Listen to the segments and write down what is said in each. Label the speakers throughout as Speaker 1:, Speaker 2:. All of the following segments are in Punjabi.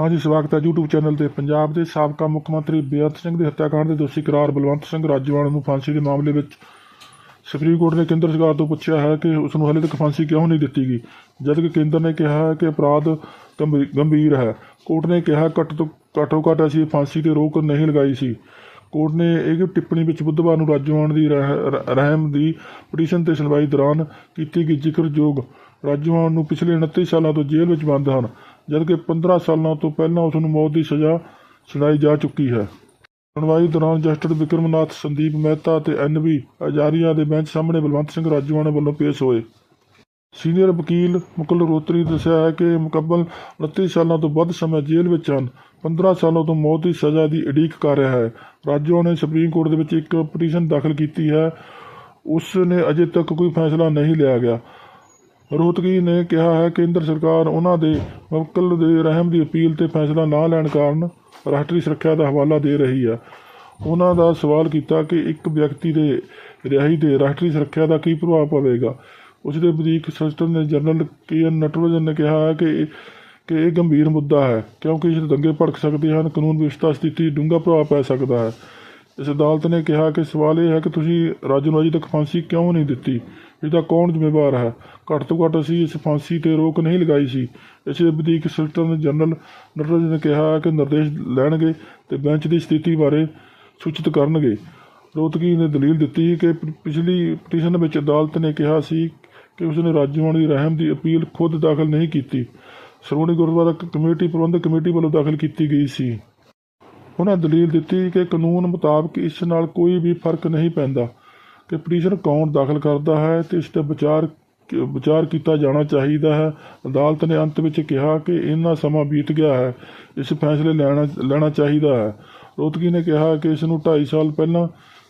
Speaker 1: ਹਾਂਜੀ, ਸਵਾਗਤ ਹੈ YouTube ਚੈਨਲ ਤੇ। ਪੰਜਾਬ ਦੇ ਸਾਬਕਾ ਮੁੱਖ ਮੰਤਰੀ ਬੇਅੰਤ ਸਿੰਘ ਦੀ ਹੱਤਿਆਕਾਂਡ ਦੇ ਦੋਸ਼ੀ ਕਰਾਰ ਬਲਵੰਤ ਸਿੰਘ ਰਾਜਵਾਨ ਨੂੰ ਫਾਂਸੀ ਦੇ ਮਾਮਲੇ ਵਿੱਚ ਸੁਪਰੀਮ ਕੋਰਟ ਨੇ ਕੇਂਦਰ ਸਰਕਾਰ ਤੋਂ ਪੁੱਛਿਆ ਹੈ ਕਿ ਉਸ ਨੂੰ ਹਾਲੇ ਤੱਕ ਫਾਂਸੀ ਕਿਉਂ ਨਹੀਂ ਦਿੱਤੀ ਗਈ, ਜਦਕਿ ਕੇਂਦਰ ਨੇ ਕਿਹਾ ਹੈ ਕਿ ਅਪਰਾਧ ਗੰਭੀ- ਗੰਭੀਰ ਹੈ। ਕੋਰਟ ਨੇ ਕਿਹਾ ਘੱਟ ਤੋਂ ਘੱਟੋ ਘੱਟ ਅਸੀਂ ਫਾਂਸੀ ਤੇ ਰੋਕ ਨਹੀਂ ਲਗਾਈ ਸੀ। ਕੋਰਟ ਨੇ ਇਹ ਟਿੱਪਣੀ ਵਿੱਚ ਬੁੱਧਵਾਰ ਨੂੰ ਰਾਜਵਾਨ ਦੀ ਰਹਿ- ਰਹਿਮ ਦੀ ਪਟੀਸ਼ਨ ਤੇ ਸੁਣਵਾਈ ਦੌਰਾਨ ਕੀਤੀ ਗਈ ਜ਼ਿਕਰਯੋਗ। ਰਾਜਵਾਨ ਨੂੰ ਪਿਛਲੇ 29 ਸਾਲਾਂ ਤੋਂ ਜੇਲ੍ਹ ਵਿੱਚ ਬੰਦ ਹਨ। ਜਦਕਿ 15 ਸਾਲਾਂ ਤੋਂ ਪਹਿਲਾਂ ਉਸ ਨੂੰ ਮੌਤ ਦੀ ਸਜ਼ਾ ਸੁਣਾਈ ਜਾ ਚੁੱਕੀ ਹੈ। ਸੁਣਵਾਈ ਦੌਰਾਨ ਜਸਟਿਸ ਵਿਕਰਮਨਾਥ, ਸੰਦੀਪ ਮਹਿਤਾ ਤੇ ਐਨਵੀ ਅਜਾਰੀਆ ਦੇ ਬੈਂਚ ਸਾਹਮਣੇ ਬਲਵੰਤ ਸਿੰਘ ਰਾਜਵਾਨ ਵੱਲੋਂ ਪੇਸ਼ ਹੋਏ। ਸੀਨੀਅਰ ਵਕੀਲ ਮੁਕਲ ਰੋਤਰੀ ਦੱਸਿਆ ਹੈ ਕਿ ਮੁਕੱਬਲ 29 ਸਾਲਾਂ ਤੋਂ ਵੱਧ ਸਮੇਂ ਜੇਲ੍ਹ ਵਿੱਚ ਹਨ। 15 ਸਾਲਾਂ ਤੋਂ ਮੌਤ ਦੀ ਸਜ਼ਾ ਦੀ ਉਡੀਕ ਕਰ ਰਿਹਾ ਹੈ। ਰਾਜੋ ਨੇ ਸੁਪਰੀਮ ਕੋਰਟ ਦੇ ਵਿੱਚ ਇੱਕ ਪਟੀਸ਼ਨ ਦਾਖਲ ਕੀਤੀ ਹੈ। ਉਸ ਨੇ ਅਜੇ ਤੱਕ ਕੋਈ ਫੈਸਲਾ ਨਹੀਂ ਲਿਆ ਗਿਆ। ਰੋਹਤਗੀ ਨੇ ਕਿਹਾ ਹੈ, ਕੇਂਦਰ ਸਰਕਾਰ ਉਹਨਾਂ ਦੇ ਮੁਵੱਕਲ ਦੇ ਰਹਿਮ ਦੀ ਅਪੀਲ ਤੇ ਫੈਸਲਾ ਨਾ ਲੈਣ ਕਾਰਨ ਰਾਸ਼ਟਰੀ ਸੁਰੱਖਿਆ ਦਾ ਹਵਾਲਾ ਦੇ ਰਹੀ ਹੈ। ਉਹਨਾਂ ਦਾ ਸਵਾਲ ਕੀਤਾ ਕਿ ਇੱਕ ਵਿਅਕਤੀ ਦੇ ਰਿਹਾਈ ਦੇ ਰਾਸ਼ਟਰੀ ਸੁਰੱਖਿਆ ਦਾ ਕੀ ਪ੍ਰਭਾਵ ਪਵੇਗਾ। ਉਸ ਦੇ ਵਧੀਕ ਸੋਲਿਸਿਟਰ ਨੇ ਜਨਰਲ ਕੇ ਐਨ ਨਟਵਰਜਨ ਨੇ ਕਿਹਾ ਹੈ ਕਿ ਕਿ ਇਹ ਗੰਭੀਰ ਮੁੱਦਾ ਹੈ, ਕਿਉਂਕਿ ਇਸ ਦੰਗੇ ਭੜਕ ਸਕਦੇ ਹਨ, ਕਾਨੂੰਨ ਵਿਵਸਥਾ ਸਥਿਤੀ ਡੂੰਘਾ ਪ੍ਰਭਾਵ ਪੈ ਸਕਦਾ ਹੈ। ਇਸ ਅਦਾਲਤ ਨੇ ਕਿਹਾ ਕਿ ਸਵਾਲ ਇਹ ਹੈ ਕਿ ਤੁਸੀਂ ਰਾਜੂ ਨੂੰ ਅਜੇ ਤੱਕ ਫਾਂਸੀ ਕਿਉਂ ਨਹੀਂ ਦਿੱਤੀ? ਇਹਦਾ ਕੌਣ ਜ਼ਿੰਮੇਵਾਰ ਹੈ? ਘੱਟ ਤੋਂ ਘੱਟ ਅਸੀਂ ਇਸ ਫਾਂਸੀ ਤੇ ਰੋਕ ਨਹੀਂ ਲਗਾਈ ਸੀ। ਇਸ ਦੇ ਵਧੀਕ ਸੋਲਿਸਿਟਰ ਜਨਰਲ ਨਟਰਾਜ ਨੇ ਕਿਹਾ ਕਿ ਨਿਰਦੇਸ਼ ਲੈਣਗੇ ਤੇ ਬੈਂਚ ਦੀ ਸਥਿਤੀ ਬਾਰੇ ਸੂਚਿਤ ਕਰਨਗੇ। ਰੋਤਗੀ ਨੇ ਦਲੀਲ ਦਿੱਤੀ ਕਿ ਪਿਛਲੀ ਪਟੀਸ਼ਨ ਵਿੱਚ ਅਦਾਲਤ ਨੇ ਕਿਹਾ ਸੀ ਕਿ ਉਸਨੇ ਰਾਜਵਾਨ ਦੀ ਰਹਿਮ ਦੀ ਅਪੀਲ ਖੁਦ ਦਾਖਲ ਨਹੀਂ ਕੀਤੀ। ਸ਼੍ਰੋਮਣੀ ਗੁਰਦੁਆਰਾ ਕਮੇਟੀ ਪ੍ਰਬੰਧਕ ਕਮੇਟੀ ਵੱਲੋਂ ਦਾਖਲ ਕੀਤੀ ਗਈ ਸੀ। ਉਹਨਾਂ ਦਲੀਲ ਦਿੱਤੀ ਕਿ ਕਾਨੂੰਨ ਮੁਤਾਬਕ ਇਸ ਨਾਲ ਕੋਈ ਵੀ ਫ਼ਰਕ ਨਹੀਂ ਪੈਂਦਾ। ਕਿ ਪਟੀਸ਼ਨ ਕੌਣ ਦਾਖਲ ਕਰਦਾ ਹੈ ਤੇ ਇਸ ਤੇ ਵਿਚਾਰ ਵਿਚਾਰ ਕੀਤਾ ਜਾਣਾ ਚਾਹੀਦਾ ਹੈ। ਅਦਾਲਤ ਨੇ ਅੰਤ ਵਿੱਚ ਕਿਹਾ ਕਿ ਇੰਨਾ ਸਮਾਂ ਬੀਤ ਗਿਆ ਹੈ, ਇਸ ਫੈਸਲੇ ਲੈਣਾ ਲੈਣਾ ਚਾਹੀਦਾ ਹੈ। ਰੋਤਗੀ ਨੇ ਕਿਹਾ ਕਿ ਇਸ ਨੂੰ 2.5 ਸਾਲ ਪਹਿਲਾਂ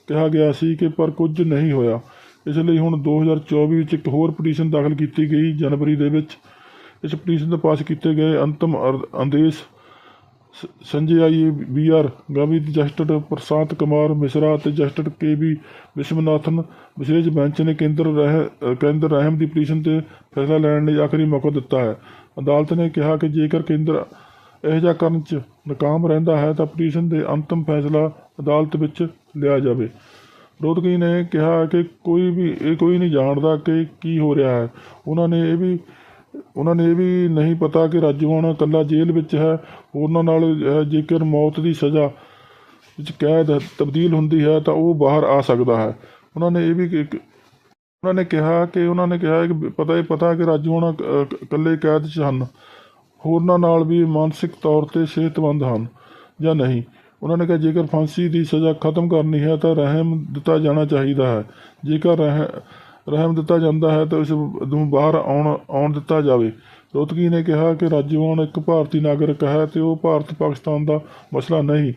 Speaker 1: ਕਿਹਾ ਗਿਆ ਸੀ ਕਿ ਪਰ ਕੁਝ ਨਹੀਂ ਹੋਇਆ। ਇਸ ਲਈ ਹੁਣ 2024 ਵਿੱਚ ਇੱਕ ਹੋਰ ਪਟੀਸ਼ਨ ਦਾਖਲ ਕੀਤੀ ਗਈ ਜਨਵਰੀ ਦੇ ਵਿੱਚ। ਇਸ ਪਟੀਸ਼ਨ ਦੇ ਪਾਸ ਕੀਤੇ ਗਏ ਅੰਤਮ ਅਰ- ਆਦੇਸ਼ ਸੰਜੇ ਆਈ B R Gavai justice Prashant Kumar Mishra ਅਤੇ ਜਸਟਿਸ ਕੇ ਵੀ ਵਿਸ਼ਵਨਾਥਨ ਵਿਸ਼ੇਸ਼ ਬੈਂਚ ਨੇ ਕੇਂਦਰ ਰਹਿ, ਕੇਂਦਰ ਰਹਿਮ ਦੀ ਪਟੀਸ਼ਨ ਤੇ ਫੈਸਲਾ ਲੈਣ ਲਈ ਆਖਰੀ ਮੌਕਾ ਦਿੱਤਾ ਹੈ। ਅਦਾਲਤ ਨੇ ਕਿਹਾ ਕਿ ਜੇਕਰ ਕੇਂਦਰ ਇਹ ਜਿਹਾ ਕਰਨ 'ਚ ਨਾਕਾਮ ਰਹਿੰਦਾ ਹੈ ਤਾਂ ਪਟੀਸ਼ਨ ਦੇ ਅੰਤਮ ਫੈਸਲਾ ਅਦਾਲਤ ਵਿੱਚ ਲਿਆ ਜਾਵੇ। ਵਿਰੋਧਕੀ ਨੇ ਕਿਹਾ ਕਿ ਕੋਈ ਵੀ, ਇਹ ਕੋਈ ਨਹੀਂ ਜਾਣਦਾ ਕਿ ਕੀ ਹੋ ਰਿਹਾ ਹੈ। ਉਹਨਾਂ ਨੇ ਇਹ ਵੀ ਉਹਨਾਂ ਨੇ ਇਹ ਵੀ ਨਹੀਂ ਪਤਾ ਕਿ ਰਾਜੂਆਣਾ ਇਕੱਲਾ ਜੇਲ੍ਹ ਵਿੱਚ ਹੈ ਉਹਨਾਂ ਨਾਲ ਜੇਕਰ ਮੌਤ ਦੀ ਸਜ਼ਾ ਵਿੱਚ ਕੈਦ ਤਬਦੀਲ ਹੁੰਦੀ ਹੈ ਤਾਂ ਉਹ ਬਾਹਰ ਆ ਸਕਦਾ ਹੈ। ਉਹਨਾਂ ਨੇ ਇਹ ਵੀ ਉਹਨਾਂ ਨੇ ਕਿਹਾ ਕਿ ਉਹਨਾਂ ਨੇ ਕਿਹਾ ਕਿ ਪਤਾ ਹੀ ਪਤਾ ਕਿ ਰਾਜੂਆਣਾ ਅਹ, ਇਕੱਲੇ ਕੈਦ 'ਚ ਹਨ। ਹੋਰਨਾਂ ਨਾਲ ਵੀ ਮਾਨਸਿਕ ਤੌਰ ਤੇ ਸਿਹਤਮੰਦ ਹਨ ਜਾਂ ਨਹੀਂ। ਉਹਨਾਂ ਨੇ ਕਿਹਾ ਜੇਕਰ ਫਾਂਸੀ ਦੀ ਸਜ਼ਾ ਖਤਮ ਕਰਨੀ ਹੈ ਤਾਂ ਰਹਿਮ ਦਿੱਤਾ ਜਾਣਾ ਚਾਹੀਦਾ ਹੈ। ਜੇਕਰ ਰਹਿ ਰਹਿਮ ਦਿੱਤਾ ਜਾਂਦਾ ਹੈ ਤਾਂ ਉਸ ਨੂੰ ਬਾਹਰ ਆਉਣ ਆਉਣ ਦਿੱਤਾ ਜਾਵੇ। ਰੋਤਗੀ ਨੇ ਕਿਹਾ ਕਿ ਰਾਜਵਾਨ ਇੱਕ ਭਾਰਤੀ ਨਾਗਰਿਕ ਹੈ ਤੇ ਉਹ ਭਾਰਤ ਪਾਕਿਸਤਾਨ ਦਾ ਮਸਲਾ ਨਹੀਂ।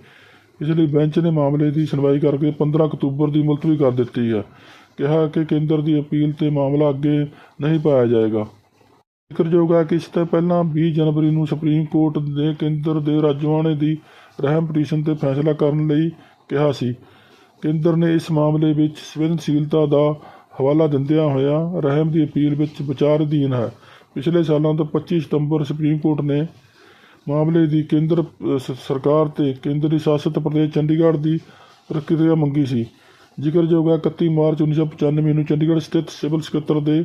Speaker 1: ਇਸ ਲਈ ਬੈਂਚ ਨੇ ਮਾਮਲੇ ਦੀ ਸੁਣਵਾਈ ਕਰਕੇ 15 ਅਕਤੂਬਰ ਦੀ ਮੁਲਤਵੀ ਕਰ ਦਿੱਤੀ ਹੈ। ਕਿਹਾ ਕਿ ਕੇਂਦਰ ਦੀ ਅਪੀਲ ਤੇ ਮਾਮਲਾ ਅੱਗੇ ਨਹੀਂ ਪਾਇਆ ਜਾਏਗਾ। ਜ਼ਿਕਰਯੋਗ ਹੈ ਕਿ ਇਸ ਤੋਂ ਪਹਿਲਾਂ 20 ਜਨਵਰੀ ਨੂੰ ਸੁਪਰੀਮ ਕੋਰਟ ਨੇ ਕੇਂਦਰ ਦੇ ਰਾਜਵਾਨੇ ਦੀ ਰਹਿਮ ਪਟੀਸ਼ਨ ਤੇ ਫੈਸਲਾ ਕਰਨ ਲਈ ਕਿਹਾ ਸੀ। ਕੇਂਦਰ ਨੇ ਇਸ ਮਾਮਲੇ ਵਿੱਚ ਸੰਵੇਦਨਸ਼ੀਲਤਾ ਦਾ ਹਵਾਲਾ ਦਿੰਦਿਆਂ ਹੋਇਆ ਰਹਿਮ ਦੀ ਅਪੀਲ ਵਿੱਚ ਵਿਚਾਰ ਅਧੀਨ ਹੈ। ਪਿਛਲੇ ਸਾਲਾਂ ਤੋਂ 25 ਸਤੰਬਰ ਸੁਪਰੀਮ ਕੋਰਟ ਨੇ ਮਾਮਲੇ ਦੀ ਕੇਂਦਰ ਸਰਕਾਰ ਤੇ ਕੇਂਦਰੀ ਸ਼ਾਸਿਤ ਪ੍ਰਦੇਸ਼ ਚੰਡੀਗੜ੍ਹ ਦੀ ਪ੍ਰਕਿਰਿਆ ਮੰਗੀ ਸੀ। ਜ਼ਿਕਰਯੋਗ ਹੈ 31 ਮਾਰਚ 1995 ਨੂੰ ਚੰਡੀਗੜ੍ਹ ਸਥਿਤ ਸਿਵਲ ਸਕੱਤਰ ਦੇ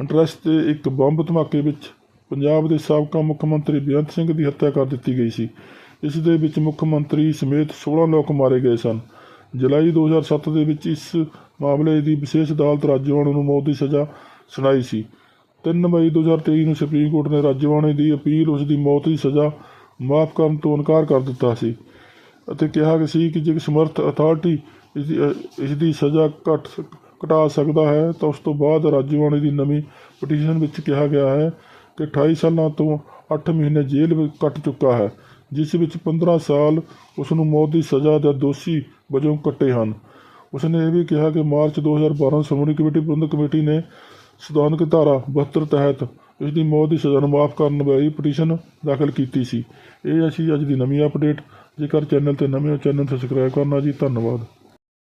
Speaker 1: ਇੰਟਰਸਟ ਤੇ ਇੱਕ ਬੰਬ ਧਮਾਕੇ ਵਿੱਚ ਪੰਜਾਬ ਦੇ ਸਾਬਕਾ ਮੁੱਖ ਮੰਤਰੀ ਬੇਅੰਤ ਸਿੰਘ ਦੀ ਹੱਤਿਆ ਕਰ ਦਿੱਤੀ ਗਈ ਸੀ। ਇਸ ਦੇ ਵਿੱਚ ਮੁੱਖ ਮੰਤਰੀ ਸਮੇਤ 16 ਲੋਕ ਮਾਰੇ ਗਏ ਸਨ। ਜੁਲਾਈ 2007 ਦੇ ਵਿੱਚ ਇਸ ਮਾਮਲੇ ਦੀ ਵਿਸ਼ੇਸ਼ ਅਦਾਲਤ ਰਾਜਵਾਨ ਨੂੰ ਮੌਤ ਦੀ ਸਜ਼ਾ ਸੁਣਾਈ ਸੀ। 3 ਮਈ 2023 ਨੂੰ ਸੁਪਰੀਮ ਕੋਰਟ ਨੇ ਰਾਜਵਾਨੇ ਦੀ ਅਪੀਲ ਉਸ ਦੀ ਮੌਤ ਦੀ ਸਜ਼ਾ ਮਾਫ ਕਰਨ ਤੋਂ ਇਨਕਾਰ ਕਰ ਦਿੱਤਾ ਸੀ ਅਤੇ ਕਿਹਾ ਸੀ ਕਿ ਜੇ ਸਮਰਥ ਅਥਾਰਟੀ ਇਸ ਇਸ ਦੀ ਸਜ਼ਾ ਘਟ ਘਟਾ ਸਕਦਾ ਹੈ, ਤਾਂ ਉਸ ਤੋਂ ਬਾਅਦ ਰਾਜਵਾਨੇ ਦੀ ਨਵੀਂ ਪਟੀਸ਼ਨ ਵਿੱਚ ਕਿਹਾ ਗਿਆ ਹੈ ਕਿ 28 ਸਾਲਾਂ ਤੋਂ 8 ਮਹੀਨੇ ਜੇਲ੍ਹ ਵਿੱਚ ਕੱਟ ਚੁੱਕਾ ਹੈ। ਜਿਸ ਵਿੱਚ 15 ਸਾਲ ਉਸ ਨੂੰ ਮੌਤ ਦੀ ਸਜ਼ਾ ਦਾ ਦੋਸ਼ੀ ਵਜੋਂ ਕੱਟੇ ਹਨ। ਉਸ ਨੇ ਇਹ ਵੀ ਕਿਹਾ ਕਿ March 2012 Shiromani committee Parbandhak committee ਨੇ ਸੰਵਿਧਾਨਕ ਧਾਰਾ 72 ਤਹਿਤ ਇਸ ਦੀ ਮੌਤ ਦੀ ਸਜ਼ਾ ਨੂੰ ਮਾਫ ਕਰਨ ਵਾਲੀ ਪਟੀਸ਼ਨ ਦਾਖਲ ਕੀਤੀ ਸੀ। ਇਹ ਅਸੀਂ ਅੱਜ ਦੀ ਨਵੀਂ ਅਪਡੇਟ। ਜੇਕਰ ਚੈਨਲ ਤੇ ਨਵੇਂ ਹੋ, ਚੈਨਲ ਸਬਸਕ੍ਰਾਈਬ ਕਰਨਾ ਜੀ। ਧੰਨਵਾਦ।